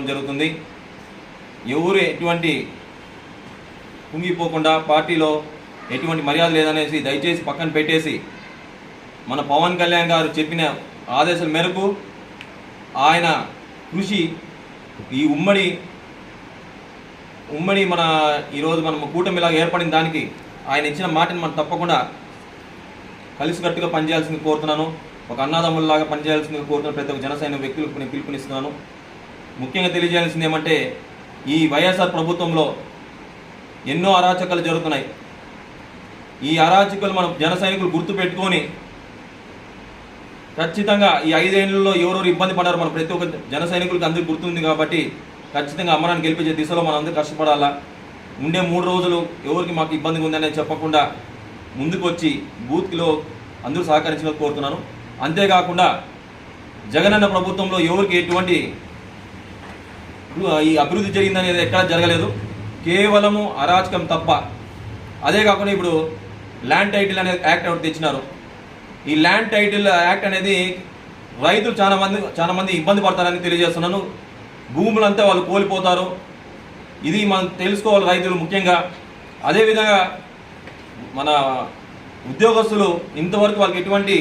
ఇవ్వడం జరుగుతుంది. ఎవరు ఎటువంటి కుంగిపోకుండా పార్టీలో ఎటువంటి మర్యాద లేదనేసి దయచేసి పక్కన పెట్టేసి మన పవన్ కళ్యాణ్ గారు చెప్పిన ఆదేశాల మేరకు ఆయన కృషి ఈ ఉమ్మడి ఉమ్మడి మన ఈరోజు మనం కూటమిలాగా ఏర్పడిన దానికి ఆయన ఇచ్చిన మాటని మనం తప్పకుండా కలిసికట్టుగా పనిచేయాల్సింది కోరుతున్నాను. ఒక అన్నదమ్ముల్లాగా పనిచేయాల్సింది కోరుతున్న ప్రతి ఒక్క జనసైన వ్యక్తులకు నేను పిలుపునిస్తున్నాను. ముఖ్యంగా తెలియజేయాల్సింది ఏమంటే ఈ వైఎస్ఆర్ ప్రభుత్వంలో ఎన్నో అరాచకాలు జరుగుతున్నాయి. ఈ అరాచకాలు మనం జన సైనికులు గుర్తుపెట్టుకొని ఖచ్చితంగా ఈ ఐదేళ్ళలో ఎవరెవరు ఇబ్బంది పడారు మన ప్రతి ఒక్క జన సైనికులకు అందరికీ గుర్తుంది కాబట్టి ఖచ్చితంగా అమరాన్ని గెలిపించే దిశలో మనం అందరూ కష్టపడాలా? ఉండే మూడు రోజులు ఎవరికి మాకు ఇబ్బందిగా ఉందనే చెప్పకుండా ముందుకు వచ్చి బూత్లో అందరూ సహకరించాలని కోరుతున్నాను. అంతేకాకుండా జగనన్న ప్రభుత్వంలో ఎవరికి ఎటువంటి ఈ అభివృద్ధి జరిగిందనేది ఎక్కడా జరగలేదు. కేవలము అరాచకం తప్ప. అదే కాకుండా ఇప్పుడు ల్యాండ్ టైటిల్ అనే యాక్ట్ ఒకటి తెచ్చినారు. ఈ ల్యాండ్ టైటిల్ యాక్ట్ అనేది రైతులు చాలా మంది చాలా మంది ఇబ్బంది పడతారని తెలియజేస్తున్నాను. భూములంతా వాళ్ళు కోల్పోతారు. ఇది మనం తెలుసుకోవాలి రైతులు ముఖ్యంగా. అదేవిధంగా మన ఉద్యోగస్తులు ఇంతవరకు వాళ్ళకి ఎటువంటి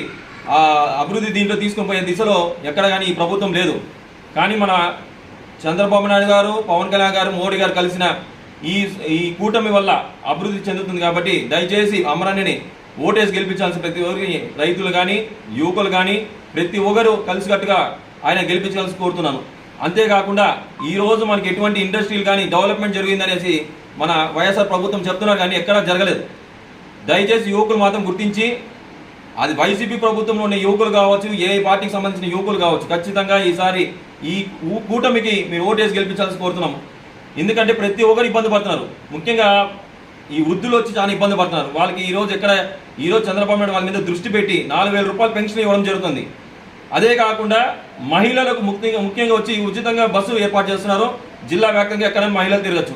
అభివృద్ధి దీంట్లో తీసుకుని పోయే దిశలో ఎక్కడ కానీ ఈ ప్రభుత్వం లేదు. కానీ మన చంద్రబాబు నాయుడు గారు పవన్ కళ్యాణ్ గారు మోడీ గారు కలిసిన ఈ ఈ కూటమి వల్ల అభివృద్ధి చెందుతుంది కాబట్టి దయచేసి అమరాన్ని ఓటేసి గెలిపించాల్సిన ప్రతి ఒక్కరికి రైతులు కానీ యువకులు కానీ ప్రతి ఒక్కరు కలిసికట్టుగా ఆయన గెలిపించాల్సి కోరుతున్నాను. అంతేకాకుండా ఈరోజు మనకి ఎటువంటి ఇండస్ట్రీలు కానీ డెవలప్మెంట్ జరిగిందనేసి మన వైఎస్ఆర్ ప్రభుత్వం చెప్తున్నారు కానీ ఎక్కడా జరగలేదు. దయచేసి యువకులు మాత్రం గుర్తించి అది వైసీపీ ప్రభుత్వంలో ఉన్న యువకులు కావచ్చు ఏ పార్టీకి సంబంధించిన యువకులు కావచ్చు ఖచ్చితంగా ఈసారి ఈ కూటమికి మీరు ఓటేసి గెలిపించాల్సి కోరుతున్నాము ఎందుకంటే ప్రతి ఒక్కరు ఇబ్బంది పడుతున్నారు. ముఖ్యంగా ఈ వృద్ధులు వచ్చి చాలా ఇబ్బంది పడుతున్నారు. వాళ్ళకి ఈరోజు ఎక్కడ ఈ రోజు చంద్రబాబు నాయుడు వాళ్ళ మీద దృష్టి పెట్టి నాలుగు వేల రూపాయలు పెన్షన్ ఇవ్వడం జరుగుతుంది. అదే కాకుండా మహిళలకు ముఖ్యంగా ముఖ్యంగా వచ్చి ఉచితంగా బస్సులు ఏర్పాటు చేస్తున్నారు. జిల్లా వ్యాప్తంగా ఎక్కడైనా మహిళలు తిరగచ్చు.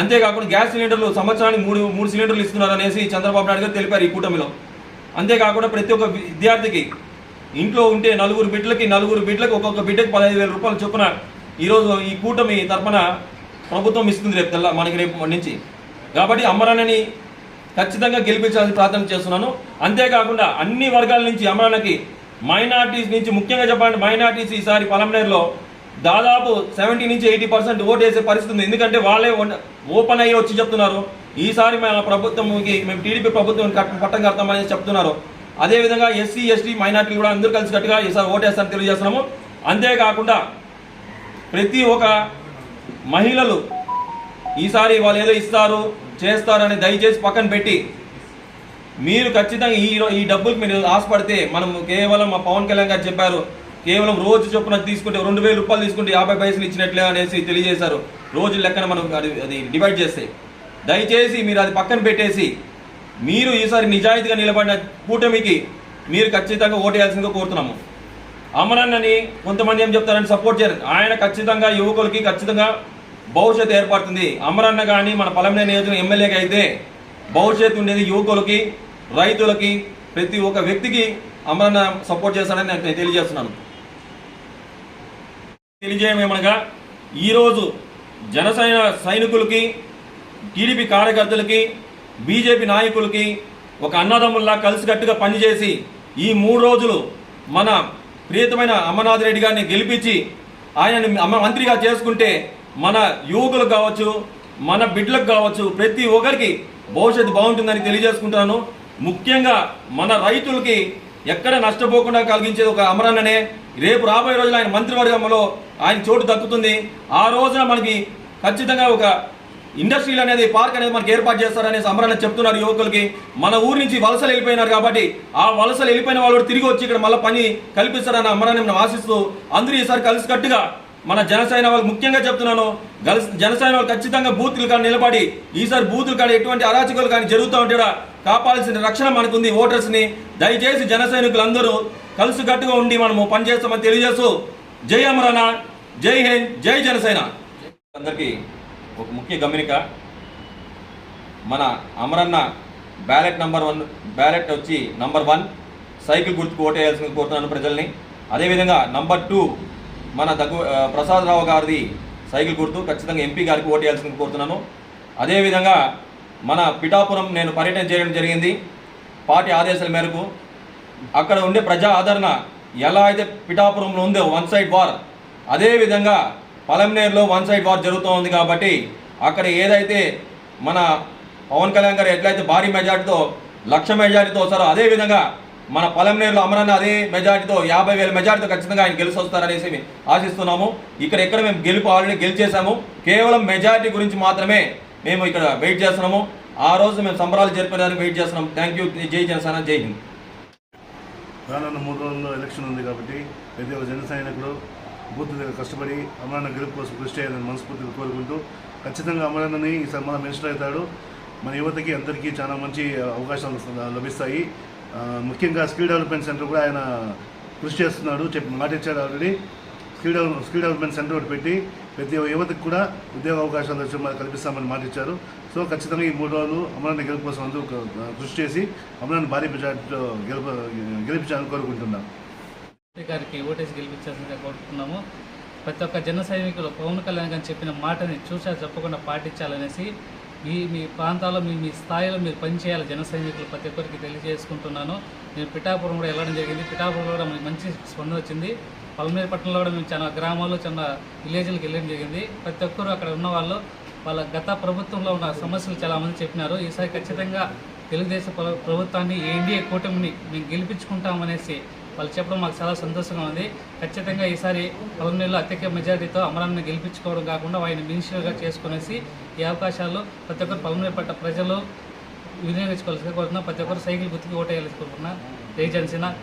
అంతేకాకుండా గ్యాస్ సిలిండర్లు సంవత్సరానికి మూడు మూడు సిలిండర్లు ఇస్తున్నారు అనేసి చంద్రబాబు నాయుడు గారు తెలిపారు ఈ కూటమిలో. అంతేకాకుండా ప్రతి ఒక్క విద్యార్థికి ఇంట్లో ఉంటే నలుగురు బిడ్డలకి నలుగురు బిడ్డలకు ఒక్కొక్క బిడ్డకి పదహైదు వేల రూపాయలు చొప్పున ఈరోజు ఈ కూటమి తరపున ప్రభుత్వం ఇస్తుంది రేపు తెల్ల మనకి రేపు నుంచి. కాబట్టి అమరాణని ఖచ్చితంగా గెలిపించాలని ప్రార్థన చేస్తున్నాను. అంతేకాకుండా అన్ని వర్గాల నుంచి అమరాణకి మైనార్టీస్ నుంచి ముఖ్యంగా చెప్పాలంటే మైనార్టీస్ ఈసారి పలమనేరులో దాదాపు సెవెంటీ నుంచి ఎయిటీ పర్సెంట్ ఓటు వేసే పరిస్థితి ఉంది. ఎందుకంటే వాళ్ళే ఓన్- ఓపెన్ అయ్యి వచ్చి చెప్తున్నారు. ఈసారి మా ప్రభుత్వంకి మేము టీడీపీ ప్రభుత్వం కట్- పట్టం కడతామని చెప్తున్నారు. అదేవిధంగా ఎస్సీ ఎస్టీ మైనార్టీలు కూడా అందరూ కలిసి కట్టుగా ఈసారి ఓటేస్తారని తెలియజేస్తున్నాము. అంతేకాకుండా ప్రతి ఒక్క మహిళలు ఈసారి వాళ్ళు ఏదో ఇస్తారు చేస్తారని దయచేసి పక్కన పెట్టి మీరు ఖచ్చితంగా ఈ ఈ డబ్బులకు మీరు ఆశపడితే మనం కేవలం మా పవన్ కళ్యాణ్ గారు చెప్పారు కేవలం రోజు చొప్పున తీసుకుంటే రెండు వేల రూపాయలు తీసుకుంటే యాభై పైసలు ఇచ్చినట్లే అనేసి తెలియజేశారు. రోజు లెక్కన మనం అది అది డివైడ్ చేస్తే. దయచేసి మీరు అది పక్కన పెట్టేసి మీరు ఈసారి నిజాయితీగా నిలబడిన కూటమికి మీరు ఖచ్చితంగా ఓటేయాల్సిందిగా కోరుతున్నాము. అమరన్నని కొంతమంది ఏం చెప్తారని సపోర్ట్ చేయరు. ఆయన ఖచ్చితంగా యువకులకి ఖచ్చితంగా భవిష్యత్తు ఏర్పడుతుంది. అమరన్న కానీ మన పలమనే నియోజకవర్గం ఎమ్మెల్యేగా అయితే భవిష్యత్తు ఉండేది యువకులకి రైతులకి ప్రతి ఒక్క వ్యక్తికి అమరన్న సపోర్ట్ చేస్తాడని నేను తెలియజేస్తున్నాను. తెలియజేయమేమనగా ఈరోజు జనసైన సైనికులకి టీడీపీ కార్యకర్తలకి బీజేపీ నాయకులకి ఒక అన్నదమ్ముల్లా కలిసికట్టుగా పనిచేసి ఈ మూడు రోజులు మన ప్రియతమైన అమర్నాథ్ రెడ్డి గారిని గెలిపించి ఆయనని మంత్రిగా చేసుకుంటే మన యువకులకు కావచ్చు మన బిడ్డలకు కావచ్చు ప్రతి ఒక్కరికి భవిష్యత్తు బాగుంటుందని తెలియజేసుకుంటాను ముఖ్యంగా మన రైతులకి ఎక్కడ నష్టపోకుండా కలిగించేది ఒక అమరన్ననే. రేపు రాబోయే రోజులు ఆయన మంత్రివర్గంలో ఆయన చోటు దక్కుతుంది. ఆ రోజున మనకి ఖచ్చితంగా ఒక ఇండస్ట్రీలు అనేది పార్క్ అనేది మనకి ఏర్పాటు చేస్తారనే అమరన్న చెప్తున్నారు యువకులకి. మన ఊరి నుంచి వలసలు వెళ్ళిపోయినారు కాబట్టి ఆ వలసలు వెళ్ళిపోయిన వాళ్ళు కూడా తిరిగి వచ్చి ఇక్కడ మళ్ళీ పని కల్పిస్తారన్న అమరాన్ని మనం ఆశిస్తూ అందరూ ఈసారి కలిసికట్టుగా మన జనసేన వాళ్ళు ముఖ్యంగా చెప్తున్నాను జనసేన వాళ్ళు ఖచ్చితంగా బూతులు కానీ నిలబడి ఈసారి బూతులు కానీ ఎటువంటి అరాచకాలు కానీ జరుగుతూ ఉంటే కూడా కాపాడాల్సిన రక్షణ మనకుంది ఓటర్స్ని దయచేసి జన సైనికులందరూ కలిసికట్టుగా ఉండి మనము పనిచేస్తామని తెలియజేస్తూ జై అమరానా జై హింద్ జై జనసేన. అందరికీ ఒక ముఖ్య గమనిక మన Amaranna ballot number one ballot వచ్చి నంబర్ వన్ సైకిల్ గుర్తుకు ఓటేయాల్సింది కోరుతున్నాను ప్రజల్ని. అదేవిధంగా నంబర్ టూ మన దగ్గు ప్రసాదరావు గారిది సైకిల్ గుర్తు ఖచ్చితంగా ఎంపీ గారికి ఓటేయాల్సింది వేయాల్సింది కోరుతున్నాను. అదేవిధంగా మన పిఠాపురం నేను పర్యటన చేయడం జరిగింది. పార్టీ ఆదేశాల మేరకు అక్కడ ఉండే ప్రజా ఆదరణ ఎలా అయితే పిఠాపురంలో ఉందో వన్ సైడ్ వార్ అదేవిధంగా పలంనేరులో వన్ సైడ్ వార్ జరుగుతూ ఉంది కాబట్టి అక్కడ ఏదైతే మన పవన్ కళ్యాణ్ గారు ఎట్లయితే భారీ మెజార్టీతో లక్ష మెజార్టీతో వస్తారో అదే విధంగా మన పలంనేరులో అమరన్న అదే మెజార్టీతో యాభై వేల మెజార్టీతో ఖచ్చితంగా ఆయన గెలిచి వస్తారనేసి ఆశిస్తున్నాము. ఇక్కడ ఎక్కడ మేము గెలుపు ఆల్రెడీ గెలిచేసాము కేవలం మెజార్టీ గురించి మాత్రమే మేము ఇక్కడ వెయిట్ చేస్తున్నాము. ఆ రోజు మేము సంబరాలు జరిపేదానికి వెయిట్ చేస్తున్నాం థ్యాంక్ యూ. జై జనసేన. జై హింద్. రానున్న మూడు రోజుల్లో ఎలక్షన్ ఉంది కాబట్టి ప్రతి ఒక్క జన సైనికుడు బూత్ దగ్గర కష్టపడి అమరాన్న గెలుపు కోసం కృషి చేయాలని మనస్ఫూర్తిగా కోరుకుంటూ ఖచ్చితంగా అమరాన్నని ఈసారి మన మినిస్టర్ అవుతాడు. మన యువతకి అందరికీ చాలా మంచి అవకాశాలు లభిస్తాయి. ముఖ్యంగా స్కిల్ డెవలప్మెంట్ సెంటర్ కూడా ఆయన కృషి చేస్తున్నాడు. చెప్పి మాట ఇచ్చాడు already. Skill develop skill development centre ఒకటి పెట్టి ప్రతి యువతకు కూడా ఉద్యోగ అవకాశాలు వచ్చి కల్పిస్తామని మాట ఇచ్చారు. సో ఖచ్చితంగా ఈ మూడు రోజులు అమరాన్ని గెలుపు కోసం అందరూ కృషి చేసి అమరాన్ని భారీ మెజార్టీతో గెలుపు గెలిపించాలని కోరుకుంటున్నాను గారికి ఓటేసి గెలిపించాల్సిందిగా కోరుతున్నాము ప్రతి ఒక్క జన సైనికులు పవన్ కళ్యాణ్ గారు చెప్పిన మాటని చూసా చెప్పకుండా పాటించాలనేసి మీ మీ ప్రాంతాల్లో మీ మీ స్థాయిలో మీరు పనిచేయాలి జన సైనికులు ప్రతి ఒక్కరికి తెలియజేసుకుంటున్నాను. నేను పిఠాపురం కూడా వెళ్ళడం జరిగింది. పిఠాపురం కూడా మనకి మంచి స్పందన వచ్చింది. పల్మేరు పట్టణంలో కూడా మేము చాలా గ్రామాల్లో చాలా విలేజ్లకు వెళ్ళడం జరిగింది. ప్రతి ఒక్కరు అక్కడ ఉన్న వాళ్ళు వాళ్ళ గత ప్రభుత్వంలో ఉన్న సమస్యలు చాలామంది చెప్పినారు. ఈసారి ఖచ్చితంగా తెలుగుదేశం ప్రభుత్వాన్ని ఎన్డీఏ కూటమిని మేము గెలిపించుకుంటామనేసి వాళ్ళు చెప్పడం మాకు చాలా సంతోషంగా ఉంది. ఖచ్చితంగా ఈసారి పలమనేరులో అత్యధిక మెజారిటీతో అమరాన్ని గెలిపించుకోవడం కాకుండా ఆయన మినిస్టర్గా చేసుకునేసి ఈ అవకాశాలు ప్రతి ఒక్కరు పలమనేరు పట్ట ప్రజలు వినియోగించుకోవాల్సి కోరుతున్నా. ప్రతి ఒక్కరు సైకిల్ గుర్తుకి ఓటేయాలని కోరుకున్నా జై జనసేన